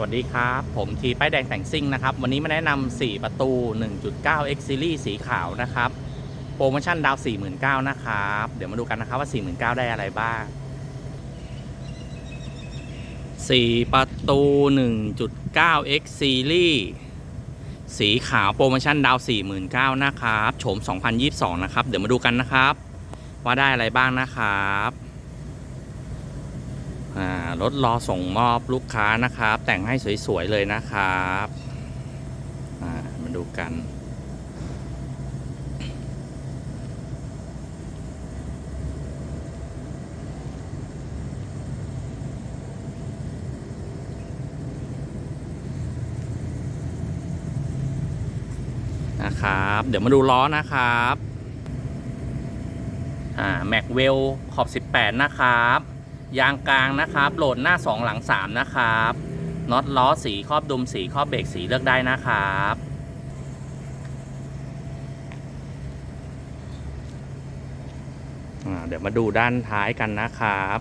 สวัสดีครับ ผมทีป้ายแดงแต่งซิ่งนะครับ วันนี้มาแนะนำ4 ประตู 1.9 X Series สีขาวนะครับ โปรโมชั่นดาว 49,000 นะครับ เดี๋ยวมาดูกันนะครับว่า 49,000 ได้อะไรบ้าง 4 ประตู 1.9 X Series สีขาวโปรโมชั่นดาว 49,000 นะครับ โฉม 2022 นะครับ เดี๋ยวมาดูกันนะครับ ว่าได้อะไรบ้างนะครับ รถรอส่งมอบลูกค้านะครับ แต่งให้สวย ๆ เลยนะครับามาดูกัน นะครับ เดี๋ยวมาดูล้อนะครับ อ่า แม็กเวลขอบ 18 นะครับ ยางกลางนะครับโหลดหน้า 2 หลัง 3 นะครับน็อตล้อสีครอบดุมสีครอบเบรกสีเลือกได้นะครับเดี๋ยวมาดูด้านท้ายกันนะครับ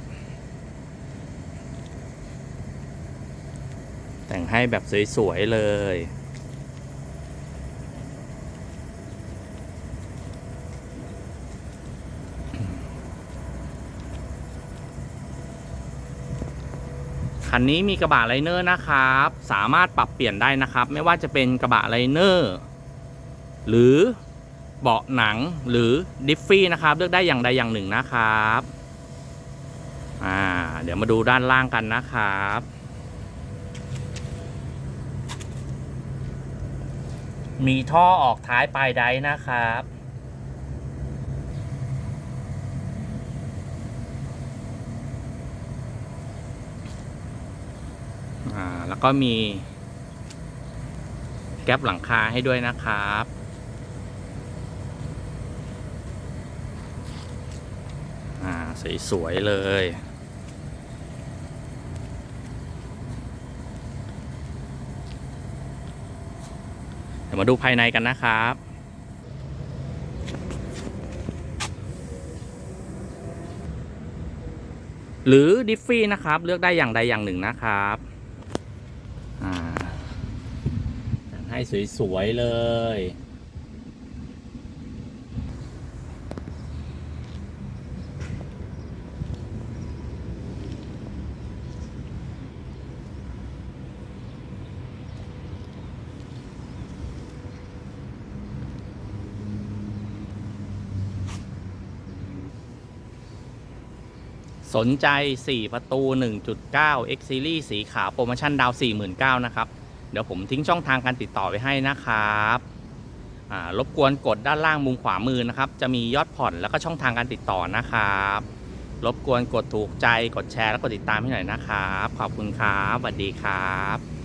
แต่งให้แบบสวย ๆ เลย คันนี้มีกระบะไลเนอร์นะครับ สามารถปรับเปลี่ยนได้นะครับ ไม่ว่าจะเป็นกระบะไลเนอร์หรือเบาะหนังหรือดิฟฟี่นะครับ เลือกได้อย่างใดอย่างหนึ่งนะครับอ่าเดี๋ยวมาดูด้านล่างกันนะครับ มีท่อออกท้ายปลายไดนะครับ อ่าแล้วก็มีแก๊ปหลังคาให้ด้วยนะครับ อ่าสวยๆเลยเดี๋ยวมาดูภายในกันนะครับ หรือดิฟฟี่นะครับ เลือกได้อย่างใดอย่างหนึ่งนะครับ อ่าแต่ง ให้สวยๆเลยสนใจ 4 ประตู 1.9 X Series สีขาวโปรโมชั่นดาว 49,000 นะครับ เดี๋ยวผมทิ้งช่องทางการติดต่อไว้ให้นะครับรบกวนกดด้านล่างมุมขวามือนะครับ จะมียอดผ่อนแล้วก็ช่องทางการติดต่อนะครับ รบกวนกดถูกใจกดแชร์แล้วกดติดตามให้หน่อยนะครับ ขอบคุณครับสวัสดีครับ